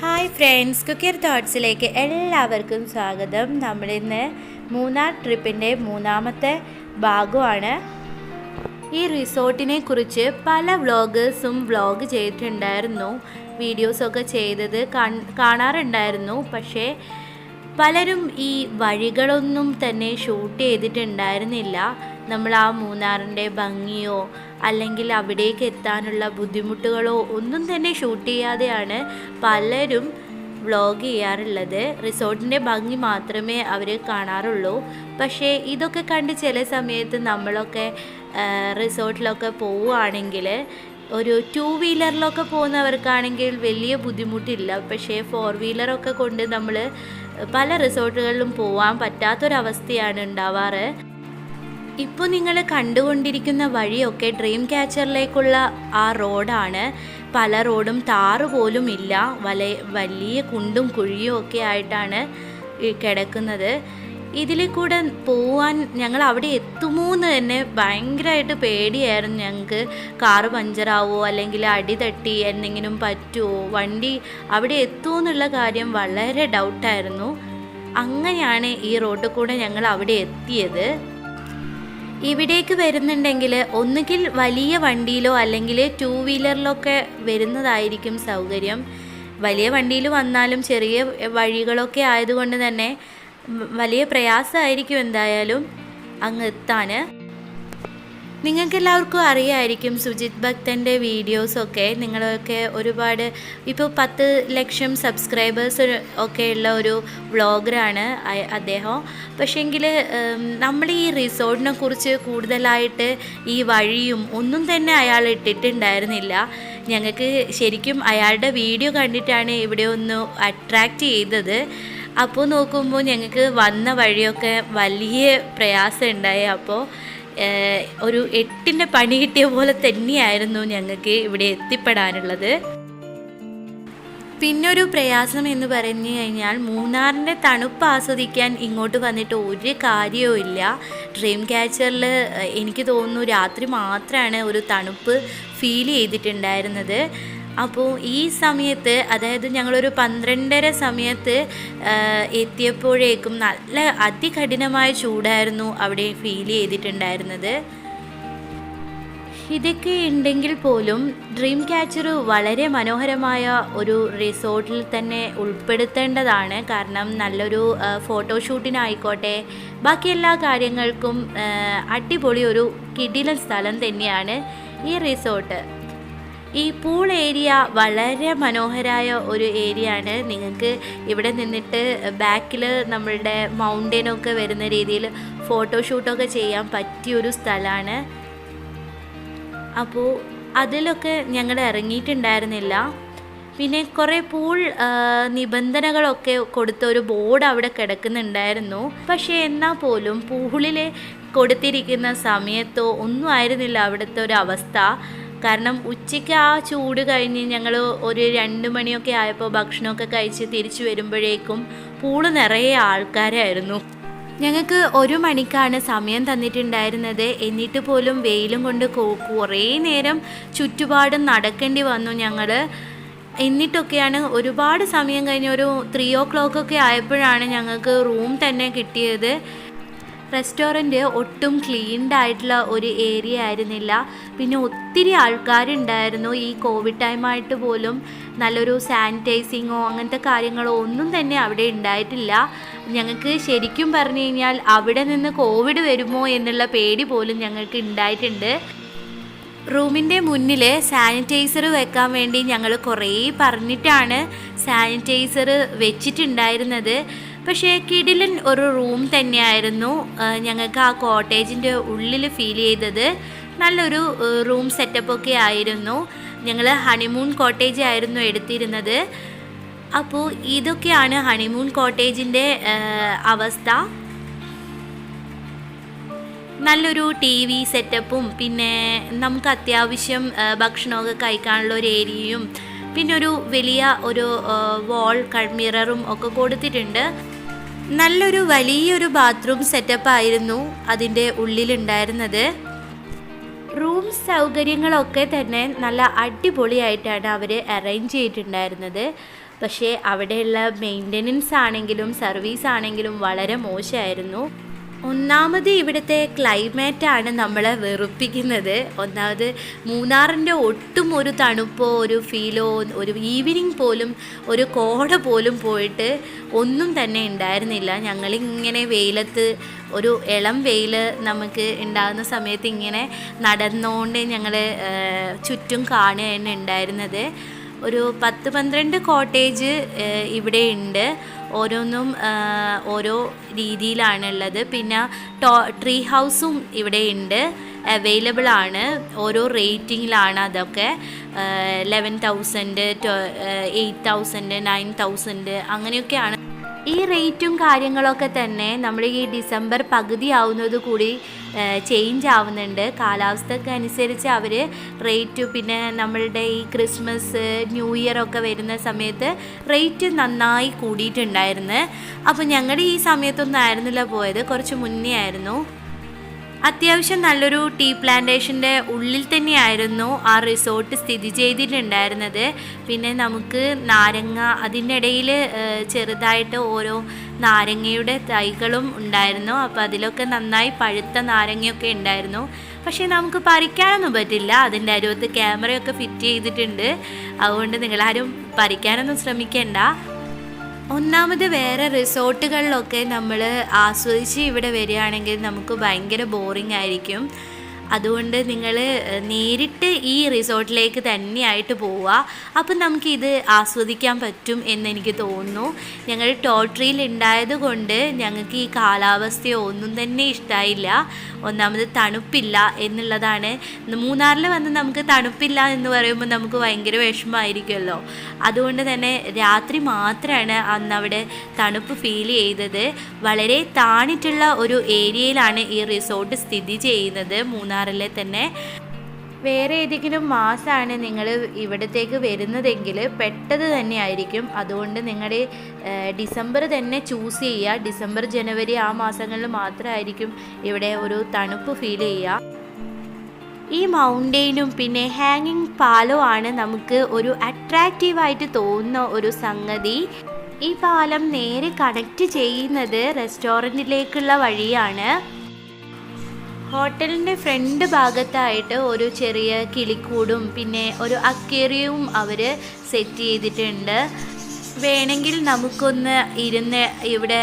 Hi friends കുക്കിയർ തോട്ട്സിലേക്ക് എല്ലാവർക്കും സ്വാഗതം. നമ്മളിന്ന് മൂന്നാർ ട്രിപ്പിന്റെ മൂന്നാമത്തെ ഭാഗമാണ്. ഈ റിസോർട്ടിനെ കുറിച്ച് പല വ്ളോഗേഴ്സും വ്ളോഗ് ചെയ്തിട്ടുണ്ടായിരുന്നു. വീഡിയോസൊക്കെ ചെയ്തത് കാണാറുണ്ടായിരുന്നു. പക്ഷേ പലരും ഈ വഴികളൊന്നും തന്നെ ഷൂട്ട് ചെയ്തിട്ടുണ്ടായിരുന്നില്ല. നമ്മൾ ആ മൂന്നാറിന്റെ ഭംഗിയോ അല്ലെങ്കിൽ അവിടേക്ക് എത്താനുള്ള ബുദ്ധിമുട്ടുകളോ ഒന്നും തന്നെ ഷൂട്ട് ചെയ്യാതെയാണ് പലരും വ്ളോഗ് ചെയ്യാറുള്ളത്. റിസോർട്ടിന്റെ ഭംഗി മാത്രമേ അവർ കാണാറുള്ളൂ. പക്ഷേ ഇതൊക്കെ കണ്ട് ചില സമയത്ത് നമ്മളൊക്കെ റിസോർട്ടിലൊക്കെ പോവുകയാണെങ്കിൽ ഒരു ടു വീലറിലൊക്കെ പോകുന്നവർക്കാണെങ്കിൽ വലിയ ബുദ്ധിമുട്ടില്ല. പക്ഷേ ഫോർ വീലറൊക്കെ കൊണ്ട് നമ്മൾ പല റിസോർട്ടുകളിലും പോവാൻ പറ്റാത്തൊരവസ്ഥയാണ് ഉണ്ടാവാറ്. ഇപ്പോൾ നിങ്ങൾ കണ്ടുകൊണ്ടിരിക്കുന്ന വഴിയൊക്കെ ഡ്രീം ക്യാച്ചറിലേക്കുള്ള ആ റോഡാണ്. പല റോഡും താറ് പോലും ഇല്ല. വല വലിയ കുണ്ടും കുഴിയും ഒക്കെ ആയിട്ടാണ് കിടക്കുന്നത്. ഇതിൽ കൂടെ പോവാൻ ഞങ്ങൾ അവിടെ എത്തുമോ എന്ന് തന്നെ ഭയങ്കരമായിട്ട് പേടിയായിരുന്നു ഞങ്ങൾക്ക്. കാറ് പഞ്ചറാവോ അല്ലെങ്കിൽ അടി തട്ടി എന്തെങ്കിലും പറ്റുമോ വണ്ടി അവിടെ എത്തുമോ എന്നുള്ള കാര്യം വളരെ ഡൗട്ടായിരുന്നു. അങ്ങനെയാണ് ഈ റോഡിൽ കൂടെ ഞങ്ങൾ അവിടെ എത്തിയത്. ഇവിടേക്ക് വരുന്നുണ്ടെങ്കിൽ ഒന്നുകിൽ വലിയ വണ്ടിയിലോ അല്ലെങ്കിൽ ടൂ വീലറിലൊക്കെ വരുന്നതായിരിക്കും സൗകര്യം. വലിയ വണ്ടിയിൽ വന്നാലും ചെറിയ വഴികളൊക്കെ ആയതുകൊണ്ട് തന്നെ വലിയ പ്രയാസമായിരിക്കും എന്തായാലും അങ്ങ് എത്താൻ നിങ്ങൾക്കെല്ലാവർക്കും അറിയായിരിക്കും സുജിത് ഭക്തന്റെ വീഡിയോസൊക്കെ. നിങ്ങളൊക്കെ ഒരുപാട് ഇപ്പോൾ പത്ത് ലക്ഷം സബ്സ്ക്രൈബേഴ്സ് ഒക്കെ ഉള്ള ഒരു വ്ളോഗറാണ് അദ്ദേഹം. പക്ഷേങ്കിൽ നമ്മൾ ഈ റിസോർട്ടിനെ കുറിച്ച് കൂടുതലായിട്ട് ഈ വഴിയും ഒന്നും തന്നെ അയാൾ ഇട്ടിട്ടുണ്ടായിരുന്നില്ല. ഞങ്ങൾക്ക് ശരിക്കും അയാളുടെ വീഡിയോ കണ്ടിട്ടാണ് ഇവിടെ ഒന്ന് അട്രാക്റ്റ് ചെയ്തത്. അപ്പോൾ നോക്കുമ്പോൾ ഞങ്ങൾക്ക് വന്ന വഴിയൊക്കെ വലിയ പ്രയാസം ഉണ്ടായി അപ്പോൾ ഒരു എട്ടിന്റെ പണി കിട്ടിയ പോലെ തന്നെയായിരുന്നു ഞങ്ങൾക്ക് ഇവിടെ എത്തിപ്പെടാനുള്ളത്. പിന്നൊരു പ്രയാസം എന്ന് പറഞ്ഞു കഴിഞ്ഞാൽ മൂന്നാറിന്റെ തണുപ്പ് ആസ്വദിക്കാൻ ഇങ്ങോട്ട് വന്നിട്ട് ഒരു കാര്യവും ഇല്ല. ഡ്രീം ക്യാച്ചറിൽ എനിക്ക് തോന്നുന്നു രാത്രി മാത്രമാണ് ഒരു തണുപ്പ് ഫീൽ ചെയ്തിട്ടുണ്ടായിരുന്നത്. അപ്പോൾ ഈ സമയത്ത് അതായത് ഞങ്ങളൊരു പന്ത്രണ്ടര സമയത്ത് എത്തിയപ്പോഴേക്കും നല്ല അതികഠിനമായ ചൂടായിരുന്നു അവിടെ ഫീൽ ചെയ്തിട്ടുണ്ടായിരുന്നത്. ഇതൊക്കെ ഉണ്ടെങ്കിൽ പോലും ഡ്രീം ക്യാച്ചർ വളരെ മനോഹരമായ ഒരു റിസോർട്ടിൽ തന്നെ ഉൾപ്പെടുത്തേണ്ടതാണ്. കാരണം നല്ലൊരു ഫോട്ടോഷൂട്ടിനായിക്കോട്ടെ ബാക്കി എല്ലാ കാര്യങ്ങൾക്കും അടിപൊളി ഒരു കിടിലൻ സ്ഥലം തന്നെയാണ് ഈ റിസോർട്ട് ഈ പൂൾ ഏരിയ വളരെ മനോഹരമായ ഒരു ഏരിയ ആണ്. നിങ്ങൾക്ക് ഇവിടെ നിന്നിട്ട് ബാക്കിൽ നമ്മളുടെ മൗണ്ടൈനൊക്കെ വരുന്ന രീതിയിൽ ഫോട്ടോഷൂട്ടൊക്കെ ചെയ്യാൻ പറ്റിയൊരു സ്ഥലമാണ്. അപ്പോൾ അതിലൊക്കെ ഞങ്ങൾ ഇറങ്ങിയിട്ടുണ്ടായിരുന്നില്ല. പിന്നെ കുറേ പൂൾ നിബന്ധനകളൊക്കെ കൊടുത്ത ഒരു ബോർഡ് അവിടെ കിടക്കുന്നുണ്ടായിരുന്നു. പക്ഷേ എന്നാൽ പോലും പൂളിൽ കൊടുത്തിരിക്കുന്ന സമയത്തോ ഒന്നും ആയിരുന്നില്ല അവിടുത്തെ ഒരു അവസ്ഥ. കാരണം ഉച്ചയ്ക്ക് ആ ചൂട് കഴിഞ്ഞ് ഞങ്ങൾ ഒരു രണ്ട് മണിയൊക്കെ ആയപ്പോൾ ഭക്ഷണമൊക്കെ കഴിച്ച് തിരിച്ചു വരുമ്പോഴേക്കും പൂൾ നിറയെ ആൾക്കാരായിരുന്നു ഞങ്ങൾക്ക് ഒരു മണിക്കാണ് സമയം തന്നിട്ടുണ്ടായിരുന്നത്. എന്നിട്ട് പോലും വെയിലും കൊണ്ട് കുറേ നേരം ചുറ്റുപാടും നടക്കേണ്ടി വന്നു ഞങ്ങൾ എന്നിട്ടൊക്കെയാണ് ഒരുപാട് സമയം കഴിഞ്ഞ് ഒരു ത്രീ ഓ ക്ലോക്ക് ഒക്കെ ആയപ്പോഴാണ് ഞങ്ങൾക്ക് റൂം തന്നെ കിട്ടിയത്. റെസ്റ്റോറന്റ് ഒട്ടും ക്ലീൻഡ് ആയിട്ടുള്ള ഒരു ഏരിയ ആയിരുന്നില്ല. പിന്നെ ഒത്തിരി ആൾക്കാരുണ്ടായിരുന്നു. ഈ കോവിഡ് ടൈമായിട്ട് പോലും നല്ലൊരു സാനിറ്റൈസിങ്ങോ അങ്ങനത്തെ കാര്യങ്ങളോ ഒന്നും തന്നെ അവിടെ ഉണ്ടായിട്ടില്ല. ഞങ്ങൾക്ക് ശരിക്കും പറഞ്ഞു കഴിഞ്ഞാൽ അവിടെ നിന്ന് കോവിഡ് വരുമോ എന്നുള്ള പേടി പോലും ഞങ്ങൾക്ക് ഉണ്ടായിട്ടുണ്ട്. റൂമിന്റെ മുന്നിൽ സാനിറ്റൈസർ വെക്കാൻ വേണ്ടി ഞങ്ങൾ കുറേ പറഞ്ഞിട്ടാണ് സാനിറ്റൈസർ വെച്ചിട്ടുണ്ടായിരുന്നത്. പക്ഷേ കിടിലൻ ഒരു റൂം തന്നെയായിരുന്നു. ഞങ്ങൾക്ക് ആ കോട്ടേജിന്റെ ഉള്ളിൽ ഫീൽ ചെയ്തത് നല്ലൊരു റൂം സെറ്റപ്പൊക്കെ ആയിരുന്നു. ഞങ്ങൾ ഹണിമൂൺ കോട്ടേജ് ആയിരുന്നു എടുത്തിരുന്നത്. അപ്പോൾ ഇതൊക്കെയാണ് ഹണിമൂൺ കോട്ടേജിന്റെ അവസ്ഥ. നല്ലൊരു ടി വി സെറ്റപ്പും പിന്നെ നമുക്ക് അത്യാവശ്യം ഭക്ഷണമൊക്കെ കഴിക്കാനുള്ള ഒരു ഏരിയയും പിന്നെ ഒരു വലിയ ഒരു വാൾ മിററും ഒക്കെ കൊടുത്തിട്ടുണ്ട്. നല്ലൊരു വലിയൊരു ബാത്റൂം സെറ്റപ്പ് ആയിരുന്നു അതിന്റെ ഉള്ളിലുണ്ടായിരുന്നത്. റൂം സൗകര്യങ്ങളൊക്കെ തന്നെ നല്ല അടിപൊളിയായിട്ടാണ് അവർ അറേഞ്ച് ചെയ്തിട്ടുണ്ടായിരുന്നത്. പക്ഷേ അവിടെയുള്ള മെയിന്റനൻസ് ആണെങ്കിലും സർവീസ് ആണെങ്കിലും വളരെ മോശമായിരുന്നു. ഒന്നാമത് ഇവിടുത്തെ ക്ലൈമറ്റാണ് നമ്മളെ വെറുപ്പിക്കുന്നത്. ഒന്നാമത് മൂന്നാറിന്റെ ഒട്ടും ഒരു തണുപ്പോ ഒരു ഫീലോ ഒരു ഈവനിങ് പോലും ഒരു കോട പോലും പോയിട്ട് ഒന്നും തന്നെ ഉണ്ടായിരുന്നില്ല. ഞങ്ങളിങ്ങനെ വെയിലത്ത് ഒരു ഇളം വെയിൽ നമുക്ക് ഉണ്ടാകുന്ന സമയത്ത് ഇങ്ങനെ നടന്നുകൊണ്ട് ഞങ്ങൾ ചുറ്റും കാണുകയാണ് ഉണ്ടായിരുന്നത്. ഒരു പത്ത് പന്ത്രണ്ട് കോട്ടേജ് ഇവിടെ ഉണ്ട്. ഓരോന്നും ഓരോ രീതിയിലാണ് ഉള്ളത് പിന്നെ ടോ ട്രീ ഹൗസും ഇവിടെ ഉണ്ട്. അവൈലബിൾ ആണ്. ഓരോ റേറ്റിങ്ങിലാണ് അതൊക്കെ. Eleven thousand eight thousand nine thousand അങ്ങനെയൊക്കെയാണ്. ഈ റേറ്റും കാര്യങ്ങളൊക്കെ തന്നെ നമ്മൾ ഈ ഡിസംബർ പകുതി ആവുന്നത് കൂടി ചേഞ്ച് ആവുന്നുണ്ട്. കാലാവസ്ഥയ്ക്ക് അനുസരിച്ച് അവർ റേറ്റ് പിന്നെ നമ്മളുടെ ഈ ക്രിസ്മസ് ന്യൂ ഇയർ ഒക്കെ വരുന്ന സമയത്ത് റേറ്റ് നന്നായി കൂടിയിട്ടുണ്ടായിരുന്നു. അപ്പോൾ ഞങ്ങളുടെ ഈ സമയത്തൊന്നും ആയിരുന്നില്ല പോയത്. കുറച്ച് മുന്നേ ആയിരുന്നു. അത്യാവശ്യം നല്ലൊരു ടീ പ്ലാന്റേഷന്റെ ഉള്ളിൽ തന്നെയായിരുന്നു ആ റിസോർട്ട് സ്ഥിതി ചെയ്തിട്ടുണ്ടായിരുന്നത്. പിന്നെ നമുക്ക് നാരങ്ങ അതിന്റെ ഇടയിൽ ചെറുതായിട്ട് ഓരോ നാരങ്ങയുടെ തൈകളും ഉണ്ടായിരുന്നു. അപ്പോൾ അതിലൊക്കെ നന്നായി പഴുത്ത നാരങ്ങയൊക്കെ ഉണ്ടായിരുന്നു. പക്ഷേ നമുക്ക് പറിക്കാനൊന്നും പറ്റില്ല. അതിന്റെ അരുവത്ത് ക്യാമറയൊക്കെ ഫിറ്റ് ചെയ്തിട്ടുണ്ട്. അതുകൊണ്ട് നിങ്ങളാരും പറിക്കാനൊന്നും ശ്രമിക്കേണ്ട. ഒന്നാമത് വേറെ റിസോർട്ടുകളിലൊക്കെ നമ്മൾ ആസ്വദിച്ച് ഇവിടെ വരികയാണെങ്കിൽ നമുക്ക് ഭയങ്കര ബോറിംഗ് ആയിരിക്കും. അതുകൊണ്ട് നിങ്ങൾ നേരിട്ട് ഈ റിസോർട്ടിലേക്ക് തന്നെയായിട്ട് പോവുക. അപ്പം നമുക്കിത് ആസ്വദിക്കാൻ പറ്റും എന്നെനിക്ക് തോന്നുന്നു. ഞങ്ങൾ ടോട്രിയിൽ ഉണ്ടായത് കൊണ്ട് ഞങ്ങൾക്ക് ഈ കാലാവസ്ഥയോ ഒന്നും തന്നെ ഇഷ്ടമായില്ല ഒന്നാമത് തണുപ്പില്ല എന്നുള്ളതാണ്. മൂന്നാറിൽ വന്ന് നമുക്ക് തണുപ്പില്ല എന്ന് പറയുമ്പോൾ നമുക്ക് ഭയങ്കര വിഷമമായിരിക്കുമല്ലോ. അതുകൊണ്ട് തന്നെ രാത്രി മാത്രമാണ് അന്ന് അവിടെ തണുപ്പ് ഫീൽ ചെയ്തത്. വളരെ താണിട്ടുള്ള ഒരു ഏരിയയിലാണ് ഈ റിസോർട്ട് സ്ഥിതി ചെയ്യുന്നത്. മൂന്നാറിലെ തന്നെ. വേറെ ഏതെങ്കിലും മാസമാണ് നിങ്ങൾ ഇവിടത്തേക്ക് വരുന്നതെങ്കിൽ പെട്ടത് തന്നെ ആയിരിക്കും അതുകൊണ്ട് നിങ്ങളുടെ ഡിസംബർ തന്നെ ചൂസ് ചെയ്യുക. ഡിസംബർ ജനുവരി ആ മാസങ്ങളിൽ മാത്രമായിരിക്കും ഇവിടെ ഒരു തണുപ്പ് ഫീൽ ചെയ്യുക. ഈ മൗണ്ടെയിനും പിന്നെ ഹാങ്ങിങ് പാലോ ആണ് നമുക്ക് ഒരു അട്രാക്റ്റീവായിട്ട് തോന്നുന്ന ഒരു സംഗതി. ഈ പാലം നേരെ കണക്റ്റ് ചെയ്യുന്നത് റെസ്റ്റോറന്റിലേക്കുള്ള വഴിയാണ്. ഹോട്ടലിന്റെ ഫ്രണ്ട് ഭാഗത്തായിട്ട് ഒരു ചെറിയ കിളിക്കൂടും പിന്നെ ഒരു അക്വേറിയവും അവർ സെറ്റ് ചെയ്തിട്ടുണ്ട്. വേണമെങ്കിൽ നമുക്കൊന്ന് ഇരുന്ന് ഇവിടെ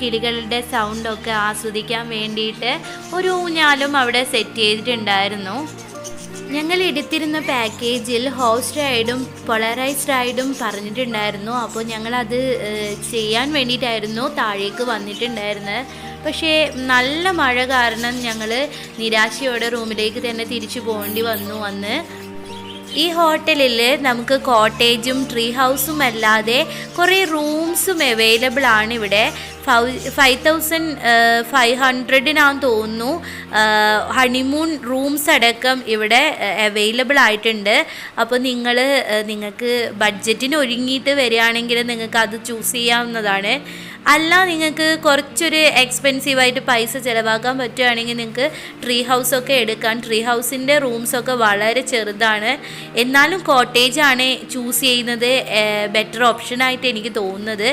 കിളികളുടെ സൗണ്ടൊക്കെ ആസ്വദിക്കാൻ വേണ്ടിയിട്ട് ഒരു ഊഞ്ഞാലും അവിടെ സെറ്റ് ചെയ്തിട്ടുണ്ടായിരുന്നു. ഞങ്ങൾ എടുത്തിരുന്ന പാക്കേജിൽ ഹോസ് റൈഡും പൊളറൈസ് റൈഡും പറഞ്ഞിട്ടുണ്ടായിരുന്നു. അപ്പോൾ ഞങ്ങളത് ചെയ്യാൻ വേണ്ടിയിട്ടായിരുന്നു താഴേക്ക് വന്നിട്ടുണ്ടായിരുന്നത്. പക്ഷേ നല്ല മഴ കാരണം ഞങ്ങൾ നിരാശയോടെ റൂമിലേക്ക് തന്നെ തിരിച്ചു പോകേണ്ടി വന്നു അന്ന്. ഈ ഹോട്ടലിൽ നമുക്ക് കോട്ടേജും ട്രീ ഹൗസും അല്ലാതെ കുറേ റൂംസും അവൈലബിൾ ആണ് ഇവിടെ. ഫൈവ് തൗസൻഡ് ഫൈവ് ഹൺഡ്രഡിനാന്ന് തോന്നുന്നു. ഹണിമൂൺ റൂംസ് അടക്കം ഇവിടെ അവൈലബിൾ ആയിട്ടുണ്ട്. അപ്പോൾ നിങ്ങൾ നിങ്ങൾക്ക് ബഡ്ജറ്റിന് ഒരുങ്ങിയിട്ട് വരികയാണെങ്കിൽ നിങ്ങൾക്ക് അത് ചൂസ് ചെയ്യാവുന്നതാണ്. അല്ല നിങ്ങൾക്ക് കുറച്ചൊരു എക്സ്പെൻസീവായിട്ട് പൈസ ചിലവാക്കാൻ പറ്റുകയാണെങ്കിൽ നിങ്ങൾക്ക് ട്രീ ഹൗസൊക്കെ എടുക്കാം. ട്രീ ഹൗസിന്റെ റൂംസൊക്കെ വളരെ ചെറുതാണ്. എന്നാലും കോട്ടേജാണ് ചൂസ് ചെയ്യുന്നത് ബെറ്റർ ഓപ്ഷനായിട്ട് എനിക്ക് തോന്നുന്നത്.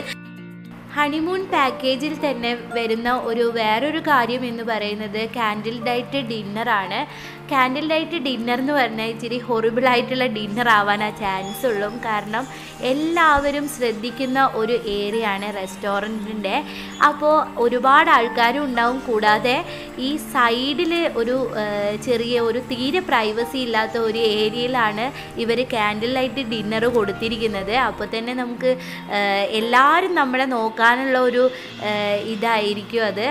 ഹണിമൂൺ പാക്കേജിൽ തന്നെ വരുന്ന ഒരു വേറൊരു കാര്യം എന്ന് പറയുന്നത് കാൻഡിൽ ഡൈറ്റ് ഡിന്നറാണ് കാൻഡിൽ ഡൈറ്റ് ഡിന്നർ എന്ന് പറഞ്ഞാൽ ഇച്ചിരി ഹൊറിബിൾ ആയിട്ടുള്ള ഡിന്നർ ആ ചാൻസ് ഉള്ളൂ. കാരണം എല്ലാവരും ശ്രദ്ധിക്കുന്ന ഒരു ഏരിയയാണ് റെസ്റ്റോറന്റിന്റെ അപ്പോൾ ഒരുപാട് ആൾക്കാരും ഉണ്ടാവും. കൂടാതെ ഈ സൈഡിൽ ഒരു ചെറിയ ഒരു തീരെ പ്രൈവസി ഇല്ലാത്ത ഒരു ഏരിയയിലാണ് ഇവർ കാൻഡിൽ ലൈറ്റ് ഡിന്നർ കൊടുത്തിരിക്കുന്നത്. അപ്പോൾ തന്നെ നമുക്ക് എല്ലാവരും നമ്മളെ നോക്കാനുള്ള ഒരു ഇതായിരിക്കും അത്.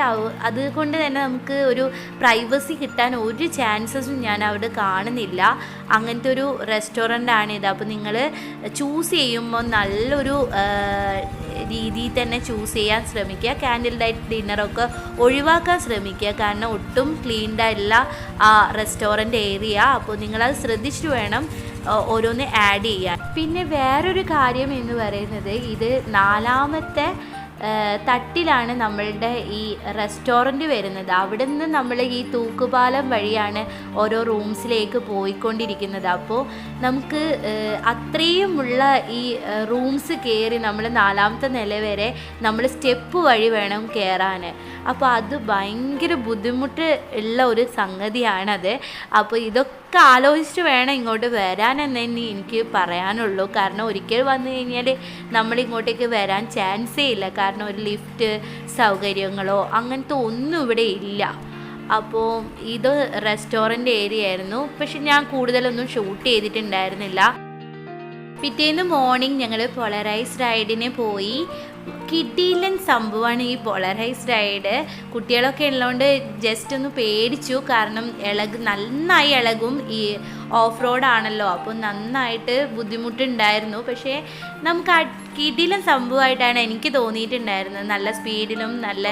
അതുകൊണ്ട് തന്നെ നമുക്ക് ഒരു പ്രൈവസി കിട്ടാൻ ഒരു ചാൻസസും ഞാൻ അവിടെ കാണുന്നില്ല. അങ്ങനത്തെ ഒരു റെസ്റ്റോറന്റ് ആണിത് അപ്പോൾ നിങ്ങൾ ചൂസ് ചെയ്യുമ്പോൾ നല്ലൊരു രീതിയിൽ തന്നെ ചൂസ് ചെയ്യാൻ ശ്രമിക്കുക. കാൻഡിൽ ലൈറ്റ് ഡിന്നറൊക്കെ ഒഴിവാക്കാൻ ശ്രമിക്കുക. കാരണം ഒട്ടും ക്ലീൻഡ് അല്ല ആ റെസ്റ്റോറന്റ് ഏരിയ. അപ്പോൾ നിങ്ങളത് ശ്രദ്ധിച്ചിട്ട് വേണം ഓരോന്ന് ആഡ് ചെയ്യാൻ. പിന്നെ വേറൊരു കാര്യം എന്ന് പറയുന്നത് ഇത് നാലാമത്തെ തട്ടിലാണ് നമ്മളുടെ ഈ റെസ്റ്റോറന്റ് വരുന്നത്. അവിടെ നിന്ന് നമ്മൾ ഈ തൂക്കുപാലം വഴിയാണ് ഓരോ റൂംസിലേക്ക് പോയിക്കൊണ്ടിരിക്കുന്നത്. അപ്പോൾ നമുക്ക് അത്രയുമുള്ള ഈ റൂംസ് കയറി നമ്മൾ നാലാമത്തെ നില വരെ നമ്മൾ സ്റ്റെപ്പ് വഴി വേണം കയറാൻ അപ്പോൾ അത് ഭയങ്കര ബുദ്ധിമുട്ട് ഉള്ള ഒരു സംഗതിയാണത്. അപ്പോൾ ഇതൊക്കെ ആലോചിച്ചിട്ട് വേണം ഇങ്ങോട്ട് വരാനെന്ന് തന്നെ എനിക്ക് പറയാനുള്ളൂ. കാരണം ഒരിക്കൽ വന്നു കഴിഞ്ഞാൽ നമ്മൾ ഇങ്ങോട്ടേക്ക് വരാൻ ചാൻസേ ഇല്ല. കാരണം ഒരു ലിഫ്റ്റ് സൗകര്യങ്ങളോ അങ്ങനത്തെ ഒന്നും ഇവിടെ ഇല്ല. അപ്പോൾ ഇത് റെസ്റ്റോറന്റ് ഏരിയ ആയിരുന്നു. പക്ഷെ ഞാൻ കൂടുതലൊന്നും ഷൂട്ട് ചെയ്തിട്ടുണ്ടായിരുന്നില്ല. പിറ്റേന്ന് മോർണിംഗ് ഞങ്ങൾ പോളറൈസ് റൈഡിന് പോയി. കിട്ടിയില്ല സംഭവമാണ് ഈ പോളറൈസ് റൈഡ് കുട്ടികളൊക്കെ ഉള്ളതുകൊണ്ട് ജസ്റ്റ് ഒന്ന് പേടിച്ചു. കാരണം ഇളക് നന്നായി ഇളകും. ഈ ഓഫ് റോഡ് ആണല്ലോ. അപ്പോൾ നന്നായിട്ട് ബുദ്ധിമുട്ടുണ്ടായിരുന്നു. പക്ഷേ നമുക്ക് കിടിലൻ സംഭവമായിട്ടാണ് എനിക്ക് തോന്നിയിട്ടുണ്ടായിരുന്നത്. നല്ല സ്പീഡിലും നല്ല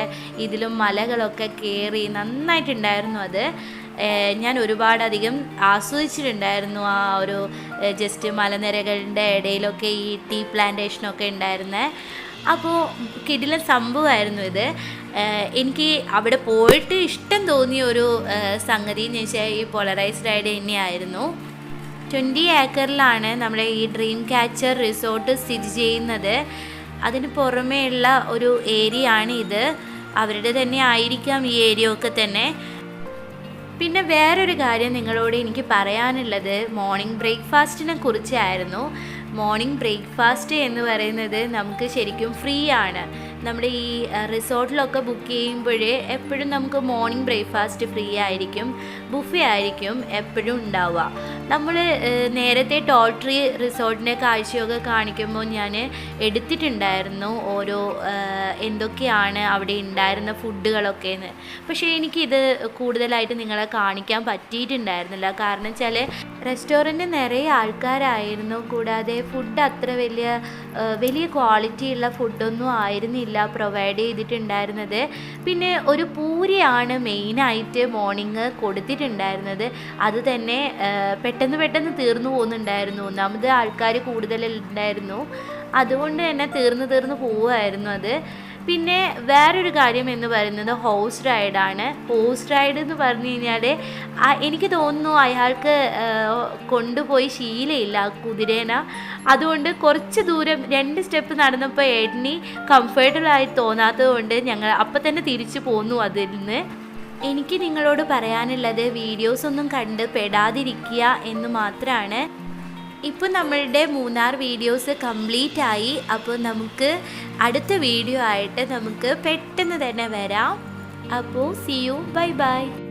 ഇതിലും മലകളൊക്കെ കയറി നന്നായിട്ടുണ്ടായിരുന്നു അത്. ഞാൻ ഒരുപാടധികം ആസ്വദിച്ചിട്ടുണ്ടായിരുന്നു ആ ഒരു ജസ്റ്റ് മലനിരകളുടെ ഇടയിലൊക്കെ ഈ ടീ പ്ലാന്റേഷനൊക്കെ ഉണ്ടായിരുന്നത് അപ്പോൾ കിടില സംഭവമായിരുന്നു ഇത്. എനിക്ക് അവിടെ പോയിട്ട് ഇഷ്ടം തോന്നിയ ഒരു സംഗതി എന്ന് വെച്ചാൽ ഈ പോളറൈസ് റൈഡ് തന്നെയായിരുന്നു. ട്വന്റി ഏക്കറിലാണ് നമ്മുടെ ഈ ഡ്രീം ക്യാച്ചർ റിസോർട്ട് സ്ഥിതി ചെയ്യുന്നത്. അതിന് പുറമേയുള്ള ഒരു ഏരിയ ആണ് ഇത്. അവരുടെ തന്നെ ആയിരിക്കാം ഈ ഏരിയ ഒക്കെ തന്നെ. പിന്നെ വേറൊരു കാര്യം നിങ്ങളോട് എനിക്ക് പറയാനുള്ളത്. മോർണിംഗ് ബ്രേക്ക്ഫാസ്റ്റിനെ കുറിച്ചായിരുന്നു. മോർണിംഗ് ബ്രേക്ക്ഫാസ്റ്റ് എന്ന് പറയുന്നത് നമുക്ക് ശരിക്കും ഫ്രീ ആണ്. നമ്മുടെ ഈ റിസോർട്ടിലൊക്കെ ബുക്ക് ചെയ്യുമ്പോഴേ എപ്പോഴും നമുക്ക് മോർണിംഗ് ബ്രേക്ക്ഫാസ്റ്റ് ഫ്രീ ആയിരിക്കും. ബുഫേ ആയിരിക്കും എപ്പോഴും ഉണ്ടാവുക. നമ്മൾ നേരത്തെ ടോൾട്രി റിസോർട്ടിന്റെ കാഴ്ചയൊക്കെ കാണിക്കുമ്പോൾ ഞാൻ എടുത്തിട്ടുണ്ടായിരുന്നു ഓരോ എന്തൊക്കെയാണ് അവിടെ ഉണ്ടായിരുന്ന ഫുഡുകളൊക്കെ എന്ന് പക്ഷേ എനിക്കിത് കൂടുതലായിട്ട് നിങ്ങളെ കാണിക്കാൻ പറ്റിയിട്ടുണ്ടായിരുന്നില്ല. കാരണം വെച്ചാൽ റെസ്റ്റോറന്റ് നിറയെ ആൾക്കാരായിരുന്നു. കൂടാതെ ഫുഡ് അത്ര വലിയ വലിയ ക്വാളിറ്റിയുള്ള ഫുഡൊന്നും ആയിരുന്നില്ല പ്രൊവൈഡ് ചെയ്തിട്ടുണ്ടായിരുന്നത്. പിന്നെ ഒരു പൂരിയാണ് മെയിനായിട്ട് മോർണിംഗ് കൊടുത്തിട്ടുണ്ടായിരുന്നത്. അത് തന്നെ പെട്ടെന്ന് പെട്ടെന്ന് തീർന്നു പോകുന്നുണ്ടായിരുന്നു. ഒന്നാമത് ആൾക്കാർ കൂടുതലുണ്ടായിരുന്നു അതുകൊണ്ട് തന്നെ തീർന്നു തീർന്നു പോവുമായിരുന്നു അത്. പിന്നെ വേറൊരു കാര്യം എന്ന് പറയുന്നത് ഹോഴ്സ് റൈഡാണ് ഹോഴ്സ് റൈഡ് എന്ന് പറഞ്ഞു കഴിഞ്ഞാൽ എനിക്ക് തോന്നുന്നു അയാൾക്ക് കൊണ്ടുപോയി ശീലയില്ല കുതിരേന. അതുകൊണ്ട് കുറച്ച് ദൂരം രണ്ട് സ്റ്റെപ്പ് നടന്നപ്പോൾ ഏട്ടനി കംഫർട്ടബിളായി തോന്നാത്തത് കൊണ്ട് ഞങ്ങൾ അപ്പം തന്നെ തിരിച്ചു പോന്നു അതിൽ നിന്ന്. എനിക്ക് നിങ്ങളോട് പറയാനുള്ളത് വീഡിയോസ് ഒന്നും കണ്ട് പെടാതിരിക്കുക എന്ന് മാത്രമാണ് ഇപ്പോൾ നമ്മളുടെ മൂന്നാർ വീഡിയോസ് കംപ്ലീറ്റ് ആയി. അപ്പോൾ നമുക്ക് അടുത്ത വീഡിയോ ആയിട്ട് നമുക്ക് പെട്ടെന്ന് തന്നെ വരാം. അപ്പോൾ സി യു ബൈ ബൈ